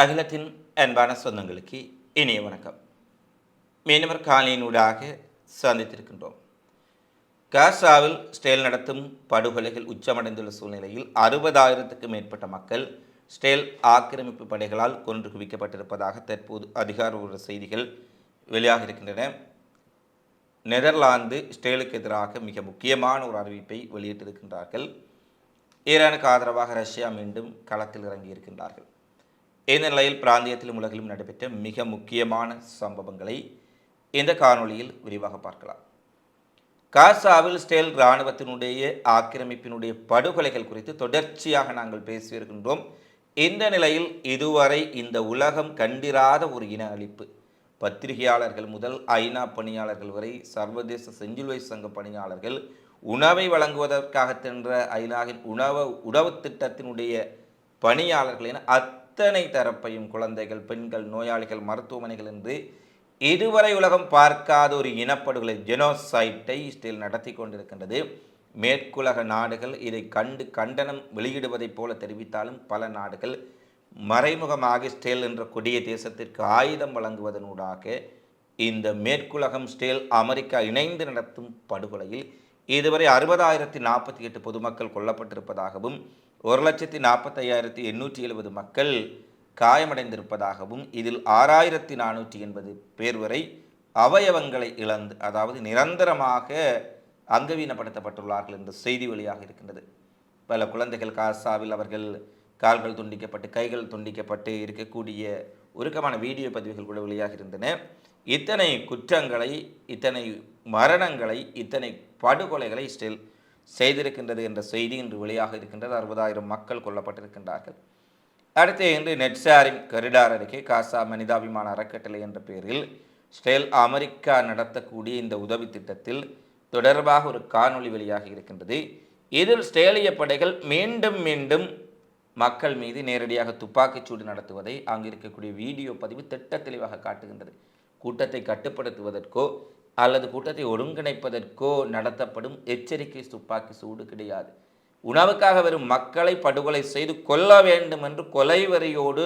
அகிலத்தின் அன்பான சொந்தங்களுக்கு இனிய வணக்கம். மீனவர் காலையினூடாக சந்தித்திருக்கின்றோம். காசாவில் ஸ்டேல் நடத்தும் படுகொலைகள் உச்சமடைந்துள்ள சூழ்நிலையில் அறுபதாயிரத்துக்கும் மேற்பட்ட மக்கள் ஸ்டேல் ஆக்கிரமிப்பு படைகளால் கொன்று குவிக்கப்பட்டிருப்பதாக தற்போது அதிகாரப்பூர்வ செய்திகள் வெளியாக இருக்கின்றன நெதர்லாந்து ஸ்டேலுக்கு எதிராக மிக முக்கியமான ஒரு அறிவிப்பை வெளியிட்டிருக்கின்றார்கள். ஈரானுக்கு ஆதரவாக ரஷ்யா மீண்டும் களத்தில் இறங்கியிருக்கின்றார்கள். இந்த நிலையில் பிராந்தியத்திலும் உலகிலும் நடைபெற்ற மிக முக்கியமான சம்பவங்களை இந்த காணொளியில் விரிவாக பார்க்கலாம். காசாவில் ஸ்டேல் இராணுவத்தினுடைய ஆக்கிரமிப்பினுடைய படுகொலைகள் குறித்து தொடர்ச்சியாக நாங்கள் பேசியிருக்கின்றோம் இந்த நிலையில் இதுவரை இந்த உலகம் கண்டிராத ஒரு இன அழிப்பு. பத்திரிகையாளர்கள் முதல் ஐநா பணியாளர்கள் வரை சர்வதேச செஞ்சிலுவை சங்க பணியாளர்கள் உணவை வழங்குவதற்காக சென்ற ஐநாவின் உணவு உணவு திட்டத்தினுடைய பணியாளர்கள் என அத்தனை தரப்பையும் குழந்தைகள் பெண்கள் நோயாளிகள் மருத்துவமனைகள் என்று இதுவரை உலகம் பார்க்காத ஒரு இனப்படுகொலை ஜெனோசைட்டை இஸ்ரேல் நடத்தி கொண்டிருக்கின்றது. மேற்குலக நாடுகள் இதை கண்டு கண்டனம் வெளியிடுவதைப் போல தெரிவித்தாலும் பல நாடுகள் மறைமுகமாக ஸ்டேல் என்ற கொடிய தேசத்திற்கு ஆயுதம் வழங்குவதனூடாக இந்த மேற்குலகம் ஸ்டேல் அமெரிக்கா இணைந்து நடத்தும் படுகொலையில் இதுவரை அறுபதாயிரத்தி நாற்பத்தி எட்டு பொதுமக்கள் கொல்லப்பட்டிருப்பதாகவும் ஒரு லட்சத்தி நாற்பத்தையாயிரத்தி எண்ணூற்றி எழுபது மக்கள் காயமடைந்திருப்பதாகவும் இதில் ஆறாயிரத்தி நானூற்றி எண்பது பேர் வரை அவயவங்களை இழந்து அதாவது நிரந்தரமாக அங்கவீனப்படுத்தப்பட்டுள்ளார்கள் என்ற செய்தி வழியாக இருக்கின்றது. பல குழந்தைகள் காசாவில் அவர்கள் கால்கள் துண்டிக்கப்பட்டு கைகள் துண்டிக்கப்பட்டு இருக்கக்கூடிய உருக்கமான வீடியோ பதிவுகள் கூட வெளியாக இருந்தன. இத்தனை குற்றங்களை இத்தனை மரணங்களை இத்தனை படுகொலைகளை ஸ்டில் செய்திருக்கின்றது என்ற செய்தி இன்று வெளியாக இருக்கின்றது. அறுபதாயிரம் மக்கள் கொல்லப்பட்டிருக்கின்றார்கள். அடுத்து இன்று நெட்சாரின் கரிடார் அருகே காசா மனிதாபிமான அறக்கட்டளை என்ற பெயரில் ஸ்டேல் அமெரிக்கா நடத்தக்கூடிய இந்த உதவி திட்டத்தில் தொடர்பாக ஒரு காணொளி வெளியாக இருக்கின்றது. இதில் ஸ்டேலிய படைகள் மீண்டும் மீண்டும் மக்கள் மீது நேரடியாக துப்பாக்கிச்சூடு நடத்துவதை அங்கு இருக்கக்கூடிய வீடியோ பதிவு திட்ட தெளிவாக காட்டுகின்றது. கூட்டத்தை கட்டுப்படுத்துவதற்கோ அல்லது கூட்டத்தை ஒருங்கிணைப்பதற்கோ நடத்தப்படும் எச்சரிக்கை துப்பாக்கி சூடு கிடையாது. உணவுக்காக வரும் மக்களை படுகொலை செய்து கொல்ல வேண்டும் என்று கொலை வரியோடு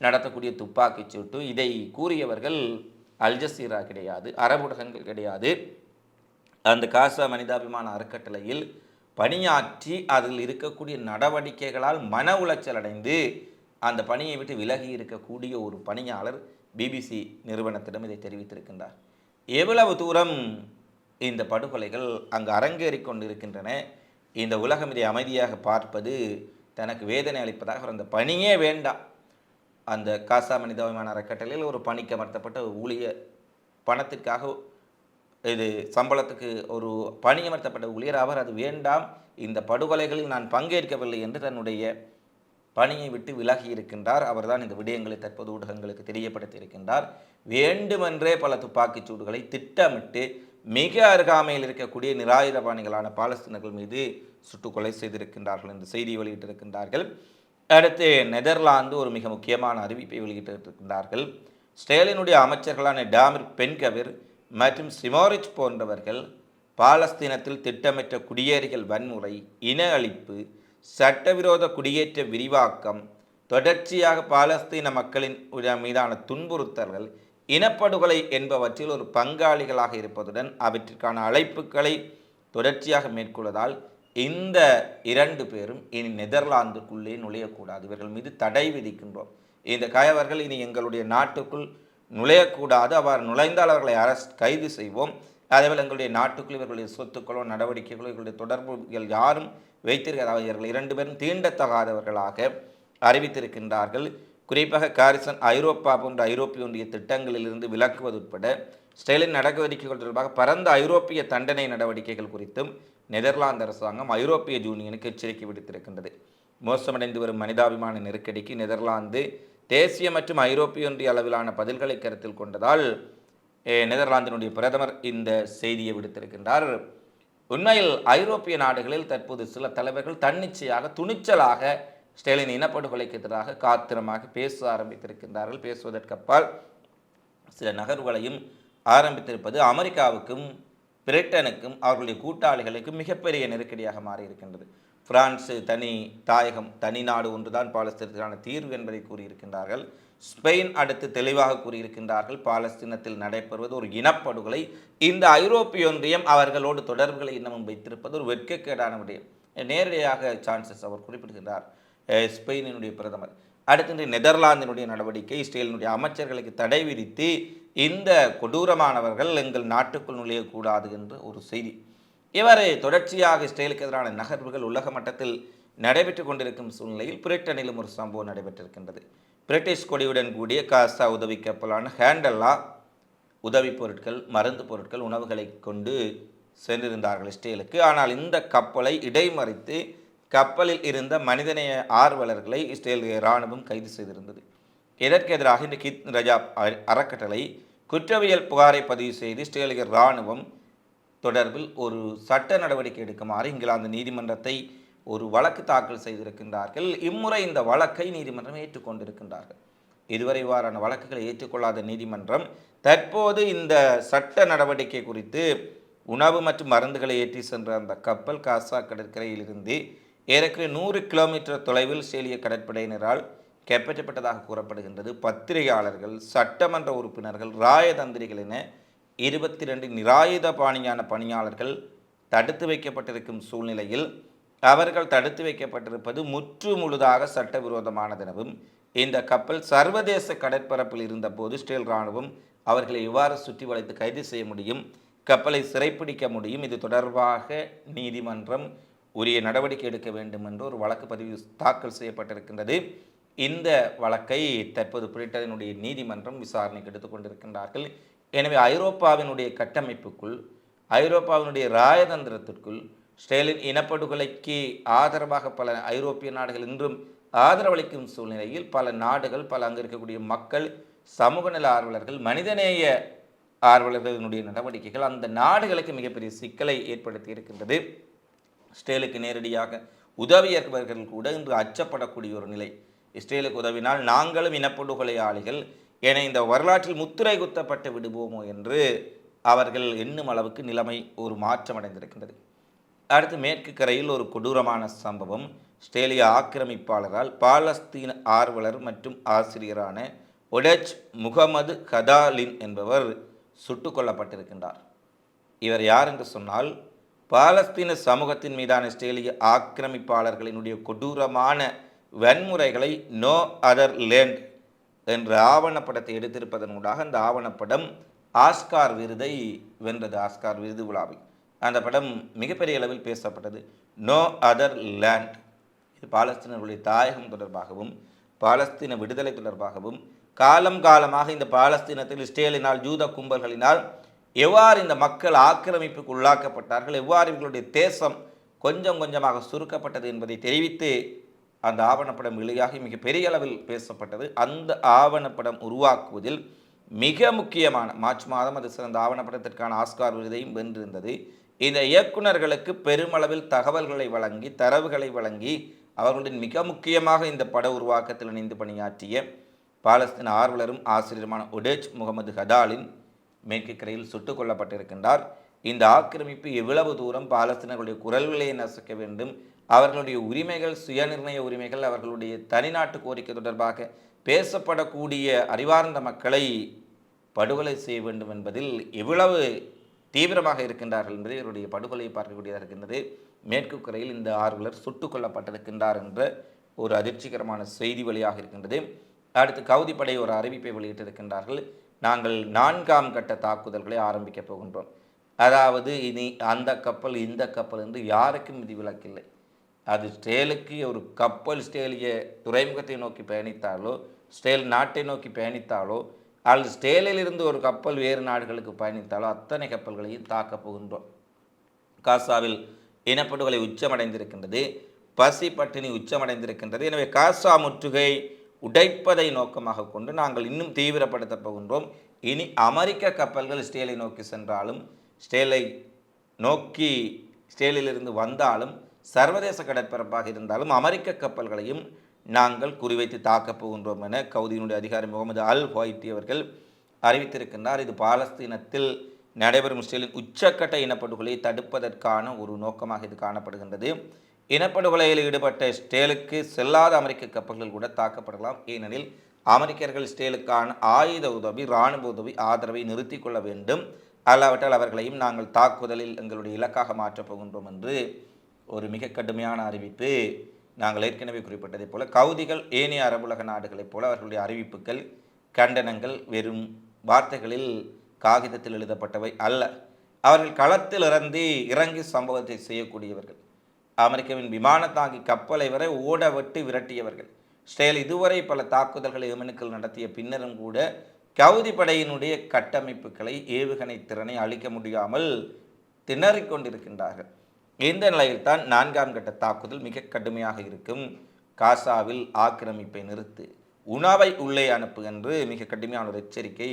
நடத்தக்கூடிய துப்பாக்கி சூட்டு. இதை கூறியவர்கள் அல்ஜசீரா கிடையாது அரபுடகங்கள் கிடையாது. அந்த காசா மனிதாபிமான அறக்கட்டளையில் பணியாற்றி அதில் இருக்கக்கூடிய நடவடிக்கைகளால் மன உளைச்சல் அடைந்து அந்த பணியை விட்டு விலகி இருக்கக்கூடிய ஒரு பணியாளர் பிபிசி நிறுவனத்திடம் இதை தெரிவித்திருக்கின்றார். எவ்வளவு தூரம் இந்த படுகொலைகள் அங்கு அரங்கேறி கொண்டிருக்கின்றன? இந்த உலகம் இதை அமைதியாக பார்ப்பது தனக்கு வேதனை அளிப்பதாக அந்த பணியே வேண்டாம். அந்த காசா மனிதாபிமான அறக்கட்டளையில் ஒரு பணிக்கு அமர்த்தப்பட்ட ஊழியர் பணத்திற்காக இது சம்பளத்துக்கு ஒரு பணியமர்த்தப்பட்ட ஊழியர் அவர் அது வேண்டாம். இந்த படுகொலைகளில் நான் பங்கேற்கவில்லை என்று தன்னுடைய பணியை விட்டு விலகி இருக்கின்றார். அவர்தான் இந்த விடயங்களை தற்போது ஊடகங்களுக்கு தெரியப்படுத்தி இருக்கின்றார். வேண்டுமென்றே பல துப்பாக்கிச் சூடுகளை திட்டமிட்டு மிக அருகாமையில் இருக்கக்கூடிய நிராயுதபாணிகளான பாலஸ்தீனர்கள் மீது சுட்டுக்கொலை செய்திருக்கின்றார்கள் என்று செய்தி வெளியிட்டிருக்கின்றார்கள். அடுத்து நெதர்லாந்து ஒரு மிக முக்கியமான அறிவிப்பை வெளியிட்டிருக்கின்றார்கள். ஸ்டேலினுடைய அமைச்சர்களான டாமிர் பென்கவிர் மற்றும் சிமோரிச் போன்றவர்கள் பாலஸ்தீனத்தில் திட்டமிட்ட குடியேறிகள் வன்முறை இன அழிப்பு சட்டவிரோத குடியேற்ற விரிவாக்கம் தொடர்ச்சியாக பாலஸ்தீன மக்களின் மீதான துன்புறுத்தல்கள் இனப்படுகொலை என்பவற்றில் ஒரு பங்காளிகளாக இருப்பதுடன் அவற்றிற்கான அழைப்புகளை தொடர்ச்சியாக மேற்கொள்வதால் இந்த இரண்டு பேரும் இனி நெதர்லாந்துக்குள்ளே நுழையக்கூடாது. இவர்கள் மீது தடை விதிக்கின்றோம். இந்த கயவர்கள் இனி எங்களுடைய நாட்டுக்குள் நுழையக்கூடாது. அவர் நுழைந்தால் அவர்களை அரஸ்ட் கைது செய்வோம். அதேபோல் எங்களுடைய நாட்டுக்குள் இவர்களுடைய சொத்துக்களோ நடவடிக்கைகளோ இவர்களுடைய தொடர்புகள் யாரும் வைத்திருக்கிறார் இவர்கள் இரண்டு பேரும் தீண்டத்தகாதவர்களாக அறிவித்திருக்கின்றார்கள். குறிப்பாக காரிசன் ஐரோப்பா போன்ற ஐரோப்பிய ஒன்றிய திட்டங்களிலிருந்து விலக்குவது உட்பட ஸ்டெயிலின் நடவடிக்கைகள் தொடர்பாக பரந்த ஐரோப்பிய தண்டனை நடவடிக்கைகள் குறித்தும் நெதர்லாந்து அரசாங்கம் ஐரோப்பிய யூனியனுக்கு எச்சரிக்கை விடுத்திருக்கின்றது. மோசமடைந்து வரும் மனிதாபிமான நெருக்கடிக்கு நெதர்லாந்து தேசிய மற்றும் ஐரோப்பிய ஒன்றிய அளவிலான பதில்களை கருத்தில் கொண்டதால் நெதர்லாந்தினுடைய பிரதமர் இந்த செய்தியை விடுத்திருக்கின்றார். உண்மையில் ஐரோப்பிய நாடுகளில் தற்போது சில தலைவர்கள் தன்னிச்சையாக துணிச்சலாக ஸ்டெலின் இனப்படுகொலைக்கு எதிராக காத்திரமாக பேச ஆரம்பித்திருக்கின்றார்கள். பேசுவதற்கப்பால் சில நகர்வுகளையும் ஆரம்பித்திருப்பது அமெரிக்காவுக்கும் பிரிட்டனுக்கும் அவர்களுடைய கூட்டாளிகளுக்கும் மிகப்பெரிய நெருக்கடியாக மாறியிருக்கின்றது. பிரான்ஸ் தனி தாயகம் தனி நாடு ஒன்றுதான் பாலஸ்தீனத்திற்கான தீர்வு என்பதை கூறியிருக்கின்றார்கள். ஸ்பெயின் அடுத்து தெளிவாக கூறியிருக்கின்றார்கள். பாலஸ்தீனத்தில் நடைபெறுவது ஒரு இனப்படுகொலை. இந்த ஐரோப்பிய ஒன்றியம் அவர்களோடு தொடர்புகளை இன்னமும் வைத்திருப்பது ஒரு வெட்கக்கேடான விடயம். நேரடியாக சான்சஸ் அவர் குறிப்பிடுகின்றார். ஸ்பெயினினுடைய பிரதமர். அடுத்து நெதர்லாந்தினுடைய நடவடிக்கை. இஸ்ரேலினுடைய அமைச்சர்களுக்கு தடை விதித்து இந்த கொடூரமானவர்கள் எங்கள் நாட்டுக்குள் நுழையக்கூடாது என்று ஒரு செய்தி. இவர் தொடர்ச்சியாக இஸ்ரேலுக்கு எதிரான நகர்வுகள் உலக மட்டத்தில் நடைபெற்று கொண்டிருக்கும் சூழ்நிலையில் பிரிட்டனிலும் ஒரு சம்பவம் நடைபெற்றிருக்கின்றது. பிரிட்டிஷ் கொடியுடன் கூடிய காசா உதவி கப்பலான ஹேண்டல்லா உதவி பொருட்கள் மருந்து பொருட்கள் உணவுகளை கொண்டு சென்றிருந்தார்கள் இஸ்ரேலுக்கு. ஆனால் இந்த கப்பலை இடைமறித்து கப்பலில் இருந்த மனிதநேய ஆர்வலர்களை இஸ்ரேல் இராணுவம் கைது செய்திருந்தது. இதற்கு எதிராக இந்த கித் ரஜாப் அ- அறக்கட்டளை குற்றவியல் புகாரை பதிவு செய்து இஸ்ரேலிய இராணுவம் தொடர்பில் ஒரு சட்ட நடவடிக்கை எடுக்குமாறு இங்கிலாந்து நீதிமன்றத்தை ஒரு வழக்கு தாக்கல் செய்திருக்கின்றார்கள். இம்முறை இந்த வழக்கை நீதிமன்றம் ஏற்றுக்கொண்டிருக்கின்றார்கள். இதுவரை இவ்வாறான வழக்குகளை ஏற்றுக்கொள்ளாத நீதிமன்றம் தற்போது இந்த சட்ட நடவடிக்கை குறித்து உணவு மற்றும் மருந்துகளை ஏற்றி சென்ற அந்த கப்பல் காசா கடற்கரையிலிருந்து ஏறக்குறைய நூறு கிலோமீட்டர் தொலைவில் சேலிய கடற்படையினரால் கைப்பற்றப்பட்டதாக கூறப்படுகின்றது. பத்திரிகையாளர்கள் சட்டமன்ற உறுப்பினர்கள் ராயதந்திரிகள் என இருபத்தி ரெண்டு நிராயுத பாணியான பணியாளர்கள் தடுத்து வைக்கப்பட்டிருக்கும் சூழ்நிலையில் அவர்கள் தடுத்து வைக்கப்பட்டிருப்பது முற்று முழுதாக சட்டவிரோதமானதெனவும் இந்த கப்பல் சர்வதேச கடற்பரப்பில் இருந்தபோது இஸ்ரேல் இராணுவம் அவர்களை எவ்வாறு சுற்றி வளைத்து கைது செய்ய முடியும். கப்பலை சிறைப்பிடிக்க முடியும். இது தொடர்பாக நீதிமன்றம் உரிய நடவடிக்கை எடுக்க வேண்டும் என்று ஒரு வழக்கு பதிவு தாக்கல் செய்யப்பட்டிருக்கின்றது. இந்த வழக்கை தற்போது பிரிட்டனுடைய நீதிமன்றம் விசாரணைக்கு எடுத்துக்கொண்டிருக்கின்றார்கள் எனவே ஐரோப்பாவினுடைய கட்டமைப்புக்குள் ஐரோப்பாவினுடைய ராயதந்திரத்திற்குள் ஸ்டேலின் இனப்படுகொலைக்கு ஆதரவாக பல ஐரோப்பிய நாடுகள் இன்றும் ஆதரவளிக்கும் சூழ்நிலையில் பல நாடுகள் பல அங்கு இருக்கக்கூடிய மக்கள் சமூக நல ஆர்வலர்கள் மனிதநேய ஆர்வலர்களினுடைய நடவடிக்கைகள் அந்த நாடுகளுக்கு மிகப்பெரிய சிக்கலை ஏற்படுத்தி இருக்கின்றது. இஸ்ரேலுக்கு நேரடியாக உதவியவர்கள் கூட இன்று அச்சப்படக்கூடிய ஒரு நிலை. இஸ்ரேலுக்கு உதவினால் நாங்களும் இனப்படுகொலையாளிகள் என இந்த வரலாற்றில் முத்திரை குத்தப்பட்டு விடுவோமோ என்று அவர்கள் எண்ணும் அளவுக்கு நிலைமை ஒரு மாற்றம் அடைந்திருக்கின்றது அடுத்து மேற்கு கரையில் ஒரு கொடூரமான சம்பவம். இஸ்ரேலிய ஆக்கிரமிப்பாளரால் பாலஸ்தீன ஆர்வலர் மற்றும் ஆசிரியரான ஒடெச் முகமது கதாலின் என்பவர் சுட்டுக் கொல்லப்பட்டிருக்கின்றார். இவர் யார் என்று சொன்னால் பாலஸ்தீன சமூகத்தின் மீதான ஸ்ட்ரேலிய ஆக்கிரமிப்பாளர்களினுடைய கொடூரமான வன்முறைகளை நோ அதர் லேண்ட் என்ற ஆவணப்படத்தை எடுத்திருப்பதன் ஊடாக அந்த ஆவணப்படம் ஆஸ்கார் விருதை வென்றது ஆஸ்கார் விருது விழாவில். அந்த படம் மிகப்பெரிய அளவில் பேசப்பட்டது. நோ அதர் லேண்ட் இது பாலஸ்தீனர்களுடைய தாயகம் தொடர்பாகவும் பாலஸ்தீன விடுதலை தொடர்பாகவும் காலம் காலமாக இந்த பாலஸ்தீனத்தில் இஸ்ரேலினால் ஜூத கும்பல்களினால் எவ்வாறு இந்த மக்கள் ஆக்கிரமிப்புக்கு உள்ளாக்கப்பட்டார்கள் எவ்வாறு இவர்களுடைய தேசம் கொஞ்சம் கொஞ்சமாக சுருக்கப்பட்டது என்பதை தெரிவித்து அந்த ஆவணப்படம் வெளியாகி மிகப்பெரிய அளவில் பேசப்பட்டது. அந்த ஆவணப்படம் உருவாக்குவதில் மிக முக்கியமான மார்ச் மாதம் அது சிறந்த ஆவணப்படத்திற்கான ஆஸ்கார் விருதையும் வென்றிருந்தது. இந்த இயக்குனர்களுக்கு பெருமளவில் தகவல்களை வழங்கி தரவுகளை வழங்கி அவர்களுடைய மிக முக்கியமாக இந்த பட உருவாக்கத்தில் இணைந்து பணியாற்றிய பாலஸ்தீன ஆர்வலரும் ஆசிரியருமான உடேஜ் முகமது ஹதாலின் மேற்கு கரையில் சுட்டுக் கொல்லப்பட்டிருக்கின்றார். இந்த ஆக்கிரமிப்பு எவ்வளவு தூரம் பாலஸ்தீனர்களுடைய குரல்களை நசுக்க வேண்டும் அவர்களுடைய உரிமைகள் சுயநிர்ணய உரிமைகள் அவர்களுடைய தனிநாட்டு கோரிக்கை தொடர்பாக பேசப்படக்கூடிய அறிவார்ந்த மக்களை படுகொலை செய்ய வேண்டும் என்பதில் எவ்வளவு தீவிரமாக இருக்கின்றார்கள் என்பது இவருடைய படுகொலையை பார்க்கக்கூடியதாக இருக்கின்றது. மேற்கு கரையில் இந்த ஆர்வலர் சுட்டுக் கொல்லப்பட்டிருக்கின்றார் என்ற ஒரு அதிர்ச்சிகரமான செய்தி வழியாக இருக்கின்றது. அடுத்து கவுதிப்படை ஒரு அறிவிப்பை வெளியிட்டிருக்கின்றார்கள். நாங்கள் நான்காம் கட்ட தாக்குதல்களை ஆரம்பிக்கப் போகின்றோம். அதாவது இனி அந்த கப்பல் இந்த கப்பல் என்று யாருக்கும் விதிவிலக்கில்லை அது ஸ்டேலுக்கு ஒரு கப்பல் ஸ்டேலிய துறைமுகத்தை நோக்கி பயணித்தாலோ ஸ்டேல் நாட்டை நோக்கி பயணித்தாலோ அல்லது ஸ்டேலிலிருந்து ஒரு கப்பல் வேறு நாடுகளுக்கு பயணித்தாலோ அத்தனை கப்பல்களையும் தாக்கப் போகின்றோம். காசாவில் இனப்படுகொலை உச்சமடைந்திருக்கின்றது பசி பட்டினி உச்சமடைந்திருக்கின்றது. எனவே காசா முற்றுகை உடைப்பதை நோக்கமாக கொண்டு நாங்கள் இன்னும் தீவிரப்படுத்தப் போகின்றோம். இனி அமெரிக்க கப்பல்கள் ஸ்டேலை நோக்கி சென்றாலும் ஸ்டேலை நோக்கி ஸ்டேலிலிருந்து வந்தாலும் சர்வதேச கடற்பரப்பாக இருந்தாலும் அமெரிக்க கப்பல்களையும் நாங்கள் குறிவைத்து தாக்கப் போகின்றோம் என கவுதியினுடைய அதிகாரி முகமது அல் ஹொய்டி அவர்கள் அறிவித்திருக்கின்றார். இது பாலஸ்தீனத்தில் நடைபெறும் இஸ்ரேலின் உச்சக்கட்ட இனப்படுகொலை தடுப்பதற்கான ஒரு நோக்கமாக இது காணப்படுகின்றது. இனப்படுகொலையில் ஈடுபட்ட ஸ்டேலுக்கு செல்லாத அமெரிக்க கப்பல்கள் கூட தாக்கப்படலாம். ஏனெனில் அமெரிக்கர்கள் ஸ்டேலுக்கான ஆயுத உதவி இராணுவ உதவி ஆதரவை நிறுத்தி கொள்ள வேண்டும். அல்லாவிட்டால் அவர்களையும் நாங்கள் தாக்குதலில் எங்களுடைய இலக்காக மாற்றப் போகின்றோம் என்று ஒரு மிக கடுமையான அறிவிப்பு. நாங்கள் ஏற்கனவே குறிப்பிட்டதைப் போல கவுதிகள் ஏனைய அரபுலக நாடுகளைப் போல அவர்களுடைய அறிவிப்புகள் கண்டனங்கள் வெறும் வார்த்தைகளில் காகிதத்தில் எழுதப்பட்டவை அல்ல. அவர்கள் களத்தில் இறந்து இறங்கி சம்பவத்தை செய்யக்கூடியவர்கள். அமெரிக்காவின் விமான தாங்கி கப்பலை வரை ஓட விட்டு விரட்டியவர்கள். ஸ்டேல் இதுவரை பல தாக்குதல்களை ஏமனுக்கள் நடத்திய பின்னரும் கூட கவுதி படையினுடைய கட்டமைப்புகளை ஏவுகணை திறனை அளிக்க முடியாமல் திணறிக் கொண்டிருக்கின்றார்கள். இந்த நிலையில்தான் நான்காம் கட்ட தாக்குதல் மிக கடுமையாக இருக்கும். காசாவில் ஆக்கிரமிப்பை நிறுத்து உணவை உள்ளே அனுப்பு என்று மிக கடுமையான ஒரு எச்சரிக்கை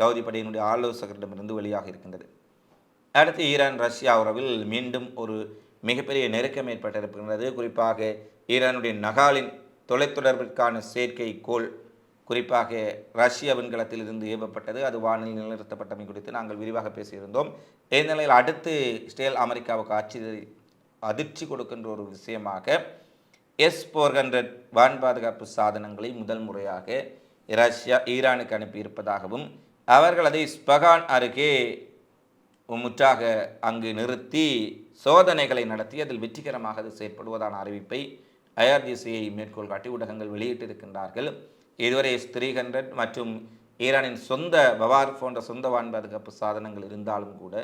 கவுதி படையினுடைய ஆலோசகரிடமிருந்து வெளியாக இருக்கின்றது. அடுத்து ஈரான் ரஷ்யா உறவில் மீண்டும் ஒரு மிகப்பெரிய நெருக்கம் ஏற்பட்டிருக்கின்றது. குறிப்பாக ஈரானுடைய நகாலின் தொலைத்தொடர்பிற்கான செயற்கைக்கோள் குறிப்பாக ரஷ்ய விண்கலத்திலிருந்து ஏவப்பட்டது. அது வானில் நிலைநிறுத்தப்பட்டமை குறித்து நாங்கள் விரிவாக பேசியிருந்தோம். இந்நிலையில் அடுத்து ஸ்டேல் அமெரிக்காவுக்கு ஆட்சி அதிர்ச்சி கொடுக்கின்ற ஒரு விஷயமாக எஸ் ஃபோர் ஹண்ட்ரட் வான் பாதுகாப்பு சாதனங்களை முதல் முறையாக ரஷ்யா ஈரானுக்கு அனுப்பியிருப்பதாகவும் அவர்கள் அதை ஸ்பகான் அருகே முற்றாக அங்கு நிறுத்தி சோதனைகளை நடத்தி அதில் வெற்றிகரமாக அது செயற்படுவதான அறிவிப்பை ஐஆர்ஜிசியை மேற்கோள் காட்டி ஊடகங்கள் வெளியிட்டிருக்கின்றார்கள். இதுவரை த்ரீ ஹண்ட்ரட் மற்றும் ஈரானின் சொந்த பவார் போன்ற சொந்த வான் பாதுகாப்பு சாதனங்கள் இருந்தாலும் கூட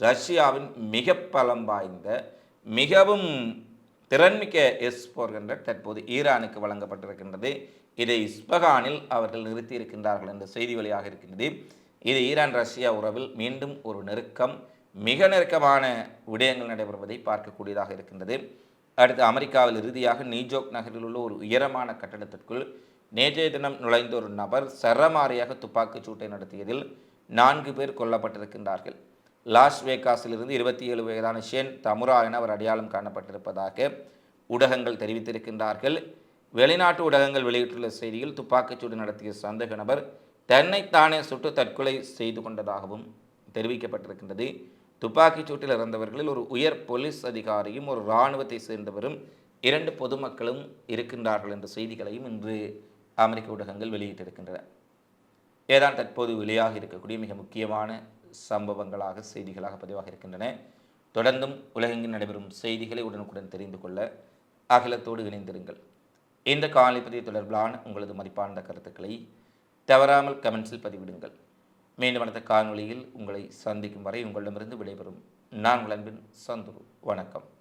ரஷ்யாவின் மிக பலம் வாய்ந்த மிகவும் திறன்மிக்க எஸ் ஃபோர் ஹண்ட்ரட் தற்போது ஈரானுக்கு வழங்கப்பட்டிருக்கின்றது. இதை இஸ்பகானில் அவர்கள் நிறுத்தியிருக்கின்றார்கள் என்ற செய்தி வழியாக இருக்கின்றது. இது ஈரான் ரஷ்யா உறவில் மீண்டும் ஒரு நெருக்கம் மிக நெருக்கமான விடயங்கள் நடைபெறுவதை பார்க்கக்கூடியதாக இருக்கின்றது. அடுத்து அமெரிக்காவில் இறுதியாக நியூஜோக் நகரில் உள்ள ஒரு உயரமான கட்டடத்திற்குள் நேற்றைய தினம் நுழைந்த ஒரு நபர் சரமாரியாக துப்பாக்கிச் சூட்டை நடத்தியதில் நான்கு பேர் கொல்லப்பட்டிருக்கின்றார்கள். லாஸ் வேகாஸிலிருந்து இருபத்தி ஏழு வயதான ஷேன் தமுரா என அவர் அடையாளம் காணப்பட்டிருப்பதாக ஊடகங்கள் தெரிவித்திருக்கின்றார்கள். வெளிநாட்டு ஊடகங்கள் வெளியிட்டுள்ள செய்தியில் துப்பாக்கிச்சூடு நடத்திய சந்தேக நபர் தன்னைத்தானே சுட்டு தற்கொலை செய்து கொண்டதாகவும் தெரிவிக்கப்பட்டிருக்கின்றது. துப்பாக்கிச் சூட்டில் இறந்தவர்களில் ஒரு உயர் போலீஸ் அதிகாரியும் ஒரு இராணுவத்தை சேர்ந்தவரும் இரண்டு பொதுமக்களும் இருக்கின்றார்கள் என்ற செய்திகளையும் இன்று அமெரிக்க ஊடகங்கள் வெளியிட்டிருக்கின்றன. ஏதான் தற்போது வெளியாக இருக்கக்கூடிய மிக முக்கியமான சம்பவங்களாக செய்திகளாக பதிவாக இருக்கின்றன. தொடர்ந்தும் உலகெங்கில் நடைபெறும் செய்திகளை உடனுக்குடன் தெரிந்து கொள்ள அகிலத்தோடு இணைந்திருங்கள். இந்த காலை பதிவு தொடர்பிலான உங்களது மதிப்பார்ந்த கருத்துக்களை தவறாமல் கமெண்ட்ஸில் பதிவிடுங்கள். மீண்டும் அடுத்த காணொலியில் உங்களை சந்திக்கும் வரை உங்களிடமிருந்து விடைபெறும் நான் உங்கள் அன்பின் சந்துரு. வணக்கம்.